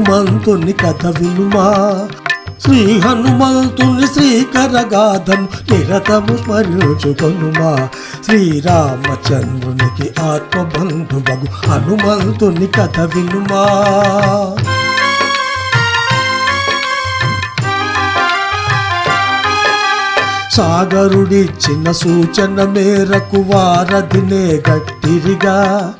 హనుమంతుని కథ వినుమా? శ్రీ హనుమంతుని శ్రీకరగాథను నిరతము స్మరించుకొనుమా? శ్రీరామచంద్రునికి ఆత్మబంధువగు హనుమంతుని కథ వినుమా? సాగరుడిచ్చిన సూచన మేరకు వారధినే గట్టిరిగా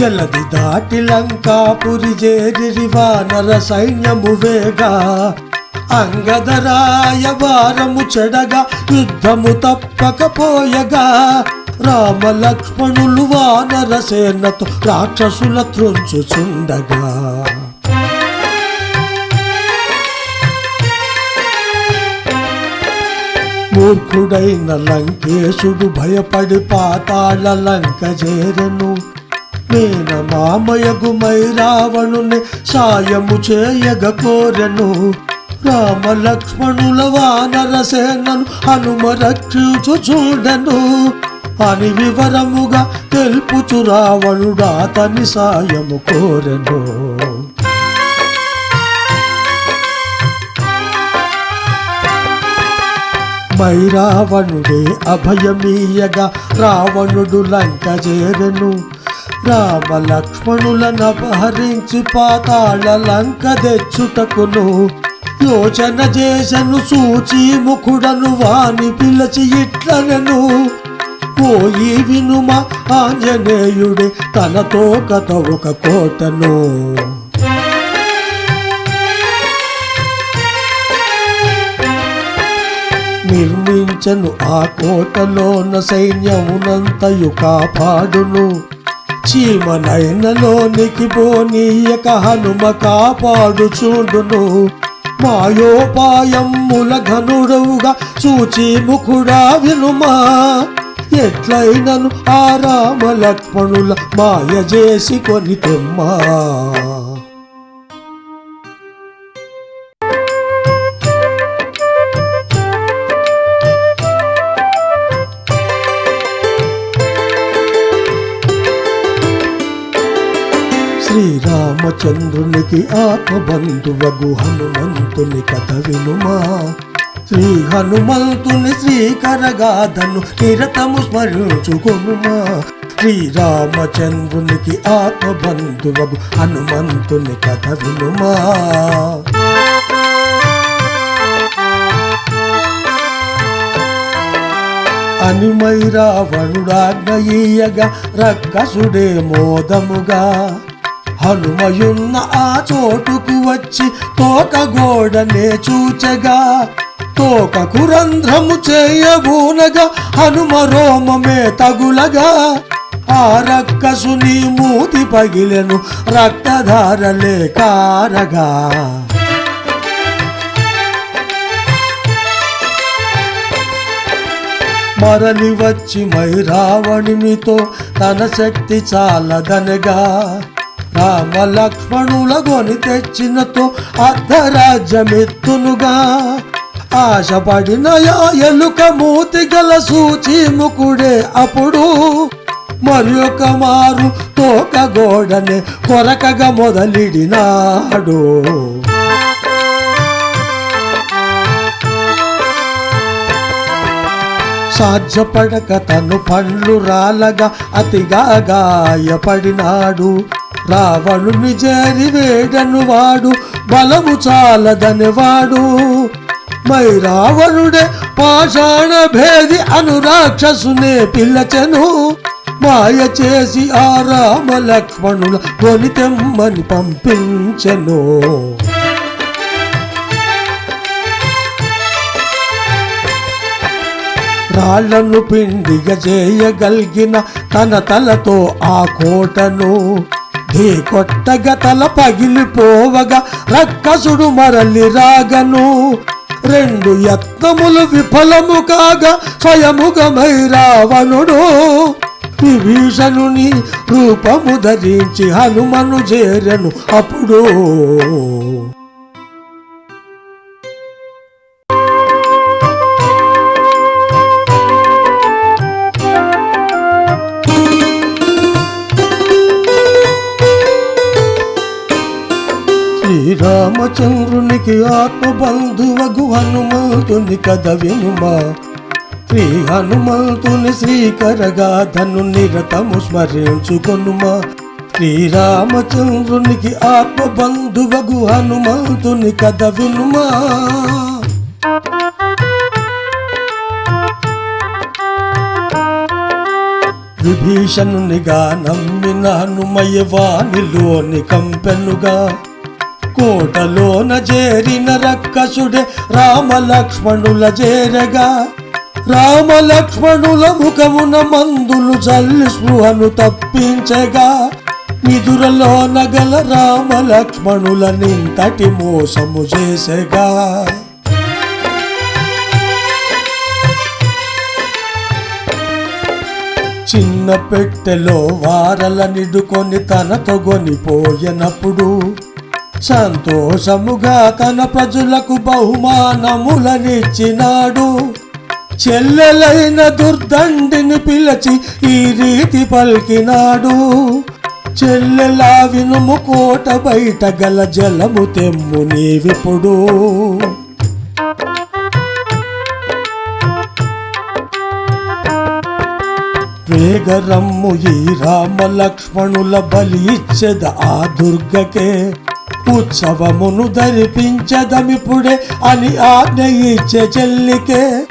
జలది దాటి లంకాపురి చేరిరి వానర సైన్యము వేగా. అంగదరాయ వారము చెడగా యుద్ధము తప్పకపోయగా. రామ లక్ష్మణులు వానర సేనతో రాక్షసుల త్రుంచుచుండగా. మూర్ఖుడైన లంకేశుడు భయపడి పాతాళ లంక చేరను. మేన మామయగు రావణుని సాయము చేయగ కోరెను. రామ లక్ష్మణుల వానరసేనను హనుమ రక్షించు చూడను. అని వివరముగా తెలుపుచు రావణుడా తని సాయము కోరెను. మైరావణుడే అభయమీయగా రావణుడు లంక చేరెను. రామ లక్ష్మణులను అపహరించి పాతాళ లంక తెచ్చుటకును యోచన చేసను సూచి ముఖుడను వాని పిలచి ఇట్లనను. పోయి వినుమ ఆంజనేయుడే తనతో కథ ఒక కోటను. నిర్మించను ఆ కోటలోన సైన్యమునంతయు కాపాడును. చీమనైనలోనికి పోనీయక హనుమ కాపాడు చూడును మాయోపాయముల ఘనుడవుగా సూచి ముఖుడా వినుమా. ఎట్లయినను ఆ రామ లక్ష్మణుల మాయ చేసి కొని తెమ్మా. శ్రీరామచంద్రునికి ఆత్మబంధువగు హనుమంతుని కథ వినుమా. శ్రీ హనుమంతుని శ్రీకరగాధను నిరతము స్మరించుకొనుమా. శ్రీరామచంద్రునికి ఆత్మబంధువగు హనుమంతుని కథ వినుమా. అనిమై రావణుడాజ్ఞయీయగా రక్కసుడే మోదముగా. హనుమయున్న ఆ చోటుకు వచ్చి తోక గోడనే చూచగా తోకకు రంధ్రము చేయబూనగా హనుమ రోమమే తగులగా. ఆ రక్కసుని మూతి పగిలెను రక్తధారలే కారగా. మరలి వచ్చి మైరావణినితో తన శక్తి చాలదనగా. రామ లక్ష్మణుల గొని తెచ్చినతో అర్ధరాజ్యమెత్తునుగా. ఆశపడిన ఎలుక మూతి గల సూచి ముకుడే అప్పుడు మరి ఒక మారు తోక గోడనే కొరకగా మొదలిడినాడు. సాధ్యపడక తను పండ్లు రాలగా అతిగా గాయపడినాడు. రావణుని చేరి వేడను వాడు బలము చాలదని వాడు. మై రావణుడే పాషాణ భేది అను రాక్షసునే పిల్లచెను. మాయ చేసి ఆ రామ లక్ష్మణుల కొని తెమ్మని పంపించెను. రాళ్ళను పిండిగ చేయగలిగిన తన తలతో ఆ కోటను ఢీ కొట్టగా తల పగిలిపోవగా రక్కసుడు మరలి రాగను. రెండు యత్నములు విఫలము కాగా స్వయముగమై రావణుడు. విభీషణుని రూపము ధరించి హనుమను చేరను అప్పుడు. రామచంద్రునికి ఆత్మబంధువగు హనుమంతుని కథ వినుమా. శ్రీ హనుమంతుని శ్రీకరగా ధను నిరతము స్మరించుకొనుమా. శ్రీరామచంద్రునికి ఆత్మబంధువగు హనుమంతుని కథ వినుమా. విభీషణునిగా నమ్మిన హనుమయ్య వాణిలోని కంపెనుగా. కోటలోన చేరిన రక్కసుడే రామలక్ష్మణుల చేరగా. రామలక్ష్మణుల ముఖమున మందులు చల్లి స్పృహను తప్పించగా. నిదురలో నగల రామలక్ష్మణుల నింతటి మోసము చేసగా. చిన్న పెట్టెలో వారల నిడుకొని తనతో గొనిపోయినప్పుడు సంతోషముగా తన ప్రజలకు బహుమానములనిచ్చినాడు. చెల్లెలైన దుర్దండిని పిలిచి ఈ రీతి పలికినాడు. చెల్లెలా వినుము కోట బయట గల జలము తెమ్ము నీవిప్పుడు. వేగరమ్ము ఈ రామ లక్ష్మణుల బలి ఇచ్చెద ఆ దుర్గకే. ఉత్సవమును ధరిపించదమిపుడే అని ఆజ్ఞ ఇచ్చే చెల్లికే.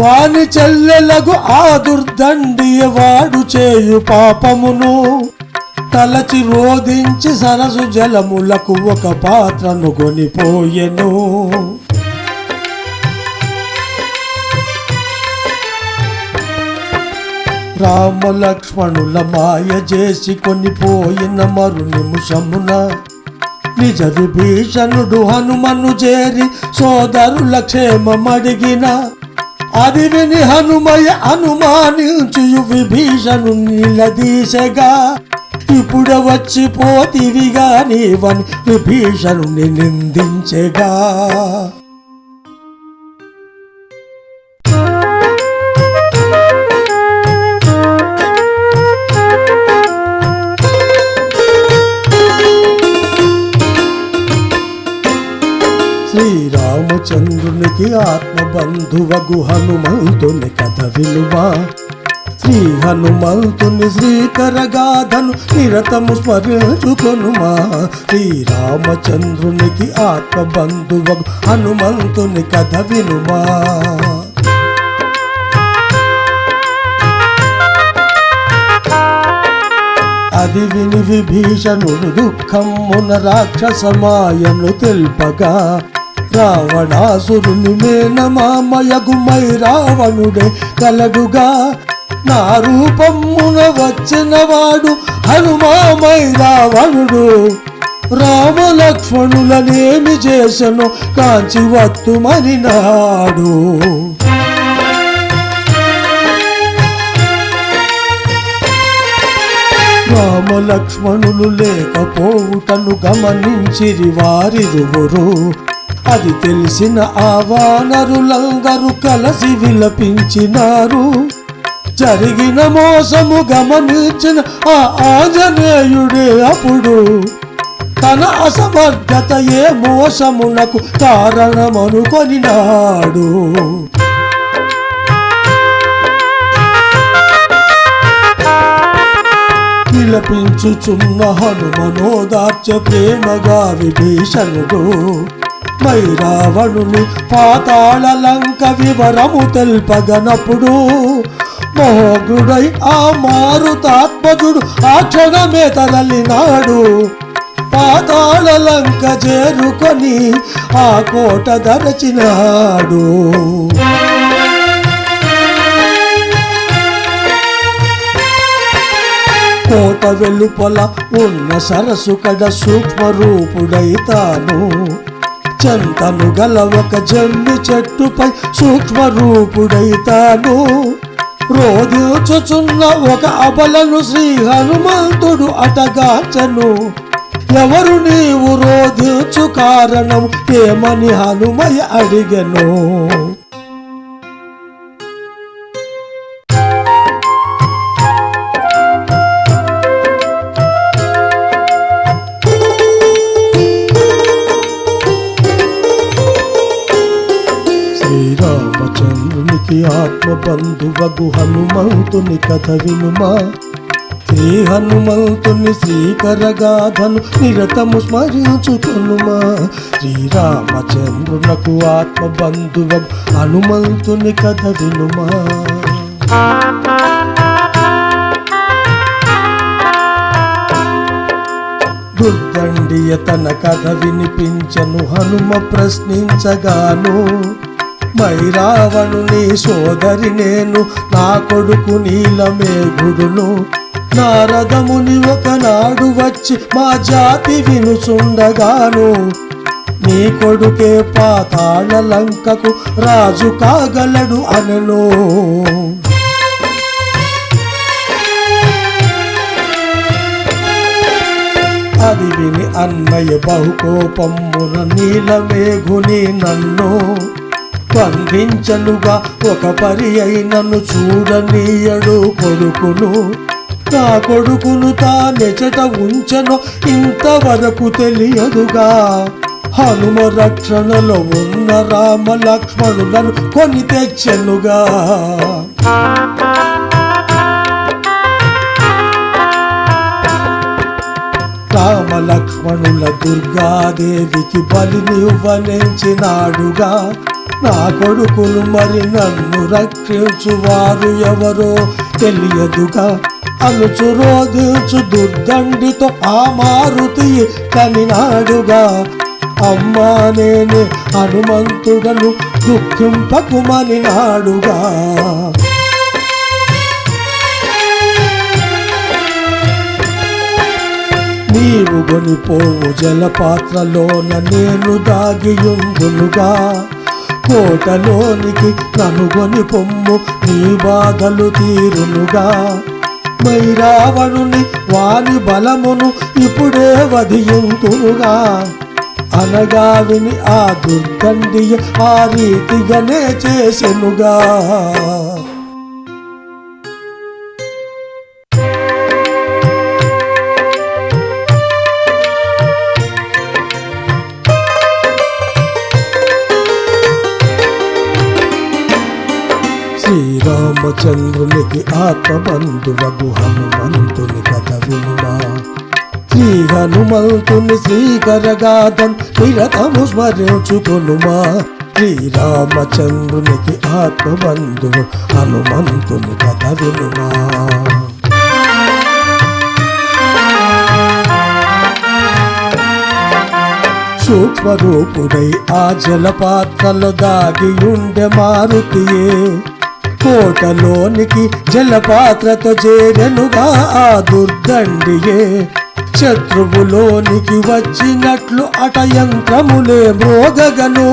వాని చెల్లెలకు ఆ దుర్దండియవాడు చేయు పాపమును. తలచి రోధించి సరసు జలములకు ఒక పాత్రను కొనిపోయెను. రామలక్ష్మణుల మాయ చేసి కొనిపోయిన మరు నిమిషమున నిజ విభీషణుడు హనుమను చేరి సోదరుల క్షేమమడిగిన అది విని హనుమయ అనుమానించు విభీషణు నిలదీసగా ఇప్పుడు వచ్చి పోతివిగా నీవని విభీషణుని నిందించగా. ఆత్మబంధువగు హనుమంతుని కథ విలువ. శ్రీ హనుమంతుని శ్రీకరగాధను నిరతము స్మరించుకొనుమా. శ్రీరామచంద్రునికి ఆత్మబంధువగు హనుమంతుని కథ వినుమా. అది విని విభీషణుడు దుఃఖమున రాక్షసమాయను తెలుపగా రావణాసురుని మేనమామయగుమై రావణుడే కలడుగా నా రూపమున వచ్చినవాడు హనుమామై రావణుడు రామలక్ష్మణులనేమి చేసను కాంచి వత్తుమని నాడు. రామలక్ష్మణులు లేకపోవుటను గమనించిరి వారిరువురు. అది తెలిసిన ఆ వానరులందరూ కలసి విలపించినారు. జరిగిన మోసము గమనించిన ఆ ఆంజనేయుడే అప్పుడు తన అసమర్థత ఏ మోసమునకు కారణమనుకొనినాడు. విలపించుచున్న హనుమనోదార్చ ప్రేమగా విభీషణుడు మైరావణుని పాతాళ లంక వివరము తెల్పగనప్పుడు మోగుడై ఆ మారుతాత్మజుడు ఆ క్షణమే తరలినాడు పాతాళ లంక చేరుకొని ఆ కోట దరచినాడు. కోట వెలుపల ఉన్న సరస్సు కడ సూక్ష్మ రూపుడైతాను చంతను గల ఒక జమ్మి చెట్టుపై సూక్ష్మ రూపుడైతాను రోధించుచున్న ఒక అబలను శ్రీ హనుమంతుడు అటగాచను. ఎవరు నీవు రోధించు కారణం ఏమని హనుమయ్య అడిగెను? బంధువగు హనుమంతుని కథ వినుమా? శ్రీ హనుమంతుని శ్రీకరగాధను నిరతము స్మరించుకొనుమా? శ్రీరామచంద్రునకు ఆత్మ బంధువగు హనుమంతుని కథ వినుమా? దుర్దండియ తన కథ వినిపించను హనుమ ప్రశ్నించగాను మైరావణుని సోదరి నేను నా కొడుకు నీలమేఘుడును. నారదముని ఒకనాడు వచ్చి మా జాతి వినుచుండగాను. నీ కొడుకే పాతాళ లంకకు రాజు కాగలడు అనను. అది విని అన్నయ్య బహుకోపమ్మున నీలమేఘుని నన్ను. పంపించనుగా ఒక పరి అయినను చూడనీయడు కొడుకును. నా కొడుకును తానెచట ఉంచను ఇంతవరకు తెలియదుగా. హనుమ రక్షణలో ఉన్న రామ లక్ష్మణులను కొని తెచ్చెనుగా. రామ లక్ష్మణుల దుర్గాదేవికి బలినివ్వనించినాడుగా నా కొడుకులు మరి నన్ను రక్షించువారు ఎవరో తెలియదుగా. అనుచు రోధించు దుర్దండితో ఆ మారుతి కనినాడుగా అమ్మా నేనే హనుమంతుడను దుఃఖింపకుమని నాడుగా. నీవు గొనిపోవు జలపాత్రలోన నేను దాగియుందునుగా కోటలోనికి కనుగొని పొమ్ము నీ బాధలు తీరునుగా. మైరావణుని వాని బలమును ఇప్పుడే వధియుంతునుగా. అనగా విని ఆ దుర్గండియ ఆ రీతిగానే చేసెనుగా. శ్రీరామచంద్రునికి ఆత్మబంధువగు హనుమంతుని కథ వినుమా. శ్రీ హనుమంతుని శ్రీకరగాథం నిరతము స్మరించుకొనుమా. శ్రీరామచంద్రునికి ఆత్మబంధువు హనుమంతుని కథ వినుమా. సూక్ష్మరూపుడై ఆ జలపాత్రలు దాగి ఉండే మారుతియే కోటలోనికి జలపాత్రతో చేరెనుగా ఆ దుర్దండియే. శత్రువులోనికి వచ్చినట్లు అటయంత్రములే మోగగను.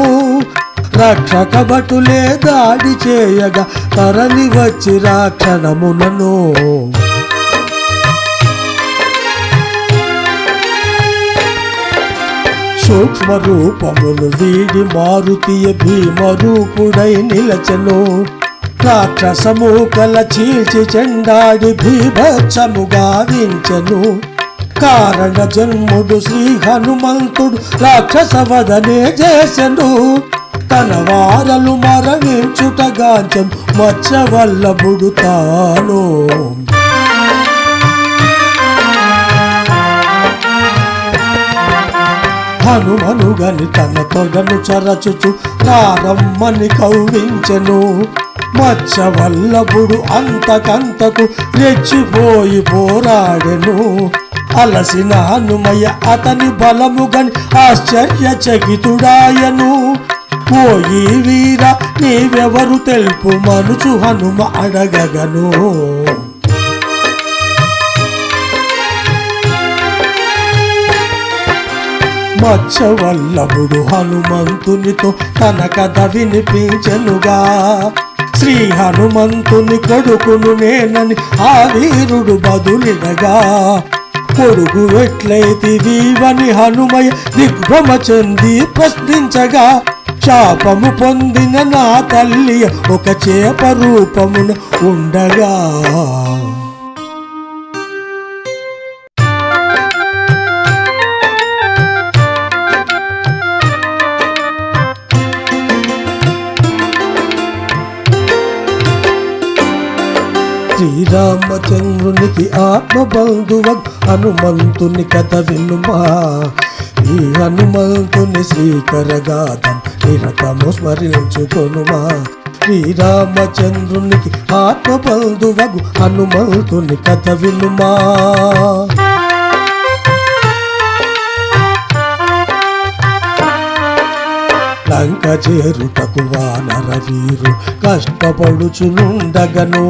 రక్షక భటులే దాడి చేయగా తరలి వచ్చి రాక్షణమునను. సూక్ష్మ రూపములు వీడి మారుతియ భీమరూపుడై నిలచను. రాక్షసము కల చీల్చి చెండాడి భీభత్సముగా గావించెను కారణ జన్ముడు శ్రీ హనుమంతుడు రాక్షసవదనే చేసెను. తన వారలు మరణించుటగాంచం మచ్చ వల్లభుడు తాను. హనుమనుగని తన తొడను చరచుచు కారమ్మని కౌవించెను. మచ్చవల్లభుడు అంతకంతకు రెచ్చిపోయి పోరాడెను. అలసిన హనుమయ్య అతని బలము గని ఆశ్చర్యచకితుడాయను. పోయి వీర నీవెవరు తెలుపు మనుచు హనుమ అడగగను. మచ్చవల్లభుడు హనుమంతునితో తన కథ వినిపించనుగా. శ్రీ హనుమంతుని కొడుకును నేనని ఆ వీరుడు బదులినగా. కొడుకు ఎట్లయితే దీవని హనుమయ దిగ్భ్రమ చెంది ప్రశ్నించగా శాపము పొందిన నా తల్లి ఒక చేప రూపమున ఉండగా. శ్రీరామచంద్రునికి ఆత్మబంధువ హనుమంతుని కథ వినుమా. ఈ హనుమంతుని శ్రీకరగాథం నిరతము స్మరించుకొనుమా. శ్రీరామచంద్రునికి ఆత్మబంధువగు హనుమంతుని కథ వినుమా. లంక చేరుటకు వానర వీరు కష్టపడుచునుండగను.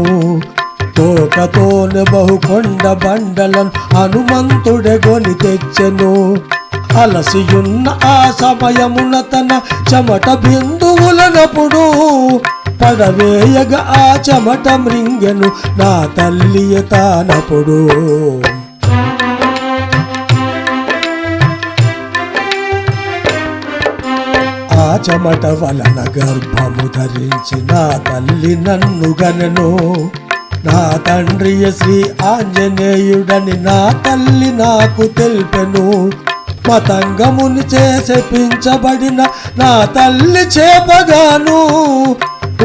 తోకతోనే బహుకొండ బండలను హనుమంతుడెగొని తెచ్చెను. అలసియున్న ఆ సమయమున తన చెమట బిందువులనప్పుడు పడవేయగా ఆ చెమట మృంగెను నా తల్లి తానప్పుడు. ఆ చెమట వలన గర్భము ధరించి నా తల్లి నన్ను గనను. నా తండ్రి శ్రీ ఆంజనేయుడని నా తల్లి నాకు తెలిపెను. మతంగముని చేసేపించబడిన నా తల్లి చేపగాను.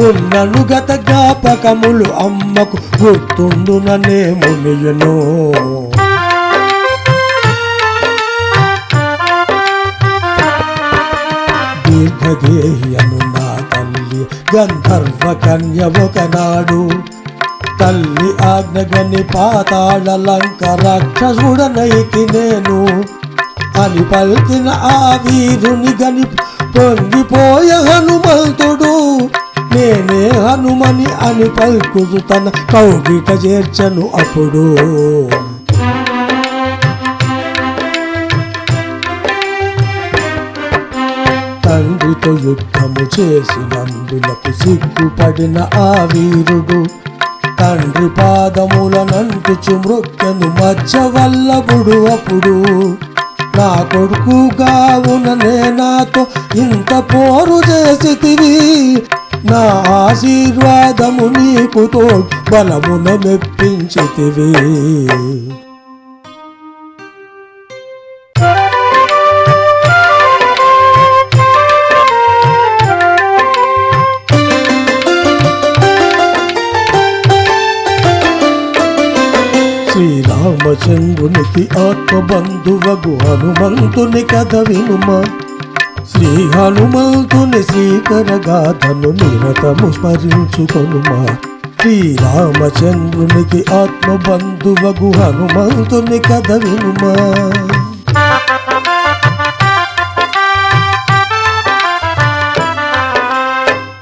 ఉన్నను గత జ్ఞాపకములు అమ్మకు గుర్తుండుననే మునియును. దీర్ఘదేహి అను నా తల్లి గంధర్వ కన్య ఒకనాడు తల్లి ఆజ్ఞగని పాతాళ లంక రాక్షసుడనైతి నేను అని పలికిన ఆ వీరుని గని పొంగిపోయ హనుమంతుడు. నేనే హనుమని అని పలుకుతు తన కౌగిట చేర్చను అప్పుడు. తండ్రితో యుద్ధము చేసినందులకు సిగ్గుపడిన ఆ వీరుడు తండ్రి పాదములనంటుచు మృక్కెను మధ్య అప్పుడు. నా కొడుకుగా ఉన్ననే నాతో ఇంత పోరు చేసితివి. నా ఆశీర్వాదము నీకు తోడు బలమున మెప్పించితివి. రామచంద్రునికి ఆత్మబంధువగు హనుమంతుని కథ వినుమా. శ్రీ హనుమంతుని శ్రీకరగాథను నిరతము స్మరించుకొనుమా. శ్రీరామచంద్రునికి ఆత్మబంధువగు హనుమంతుని కథ వినుమా.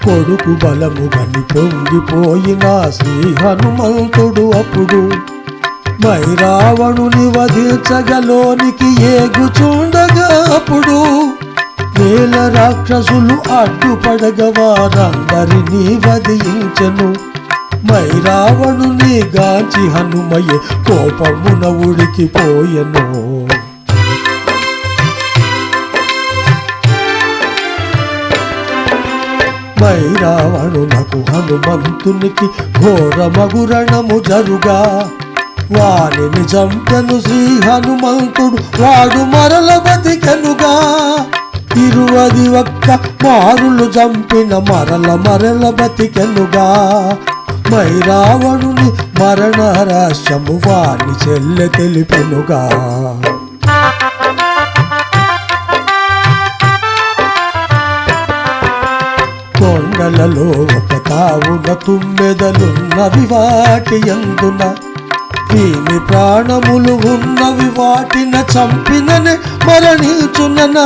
కొడుకు బలము గని పొంగిపోయిన శ్రీ హనుమంతుడు అప్పుడు మైరావణుని వధించగలోనికి ఏగుచుండగాపుడు వేల రాక్షసులు అడ్డుపడగ వారందరినీ వధించెను. మైరావణుని గాంచి హనుమయ్య కోపమున ఉడికిపోయెను. మైరావణునకు హనుమంతునికి ఘోర మగురణము జరుగా. వానిని చంపెను శ్రీ హనుమంతుడు వాడు మరల బతికెనుగా. ఇరువది ఒక్క మారులు చంపిన మరల మరల బతికెనుగా. మైరావణుని మరణ రహస్యము వాని చెల్లె తెలిపెనుగా. కొండలలో ఒక తావున తుమ్మెదలున్నవి వాటి ఎందున. వీని ప్రాణములు ఉన్నవి వాటిన చంపిననే మరణించునన?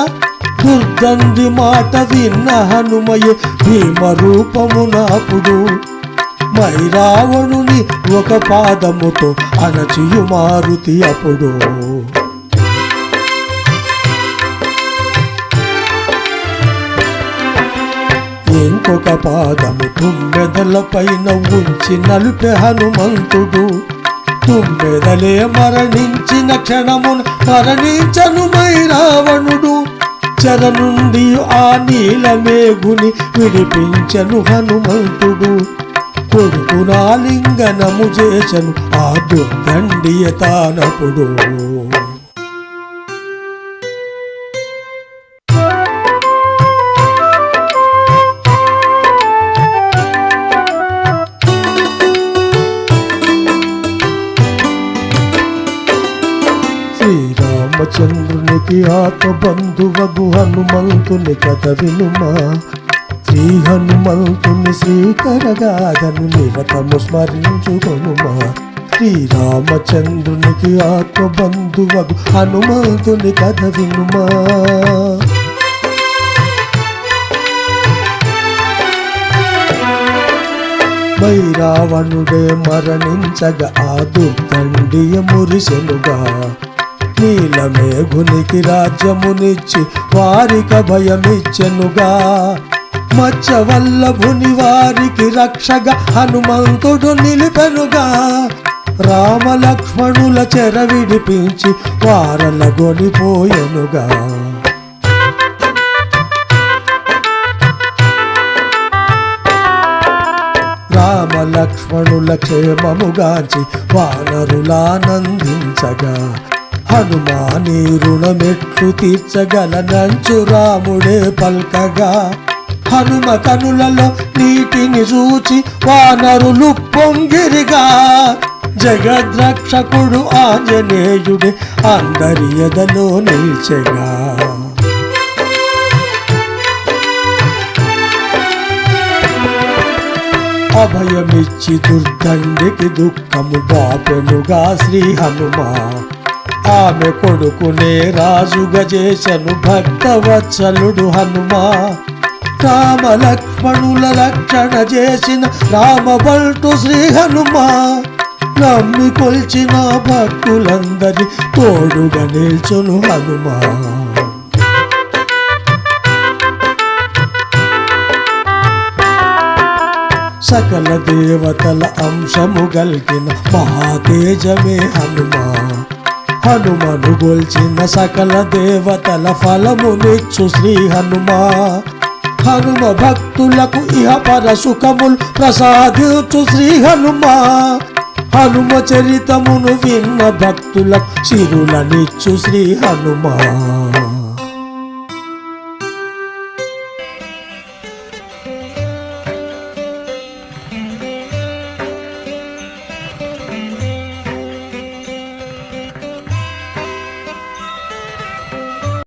దుర్గంధి మాట విన్న హనుమయ భీమ రూపమునప్పుడు మైరావణుని ఒక పాదముతో అణచియు మారుతి అప్పుడు. ఇంకొక పాదము తుమ్మెదల పైన ఉంచి నలిపే హనుమంతుడు. తుమ్మెదలే మరణించిన క్షణమున మరణించను మైరావణుడు. చెర నుండి ఆ నీలమేఘుని విడిపించను హనుమంతుడు. కొడుకు నాలింగనము చేసను ఆ దుర్దండియ తానపుడు శ్రీరామచంద్రునికి ఆత్మబంధువగు హనుమంతుని కథ వినుమా? శ్రీ హనుమంతుని శ్రీకరగాదను నిరతము స్మరించుకొనుమా? శ్రీరామచంద్రునికి ఆత్మబంధువగు హనుమంతుని కథ వినుమా? రావణుడే మరణించగా ఆ దుర్దండియ మురిసెనుగా నీలమేఘునికి రాజ్యమునిచ్చి వారిక భయమిచ్చెనుగా. మచ్చ వల్లభుని వారికి రక్షగా హనుమంతుడు నిలిపెనుగా. రామ లక్ష్మణుల చెర విడిపించి వారల గొనిపోయెనుగా రామ లక్ష్మణుల క్షేమముగాంచి వానరులానందించగా. హనుమాని రుణమెట్లు తీర్చగలనంచు రాముడే పల్కగా. హనుమ కనులలో నీటిని చూచి వానరులు పొంగిరిగా. జగద్రక్షకుడు ఆంజనేయుడే అందరి ఎదలో నిల్చెగా. అభయమిచ్చి దుర్దండికి దుఃఖము బాపెనుగా శ్రీ హనుమా ఆమె కొడుకునే రాజుగా చేసెను భక్తవత్సలుడు హనుమా. రామ లక్ష్మణుల రక్షణ చేసిన రామబల్టు శ్రీ హనుమా. నమ్మి కొల్చిన భక్తులందరి తోడుగా నిల్చును హనుమా. సకల దేవతల అంశము గల్గిన మహాతేజమే హనుమా. హనుమను గొల్చిన సకల దేవతల ఫలమునిచ్చు శ్రీ హనుమ. హనుమ భక్తులకు ఇహ పర సుఖములు ప్రసాదించు శ్రీ హనుమ. హనుమ చరితమును విన్న భక్తులకు సిరులనిచ్చు శ్రీ హనుమా.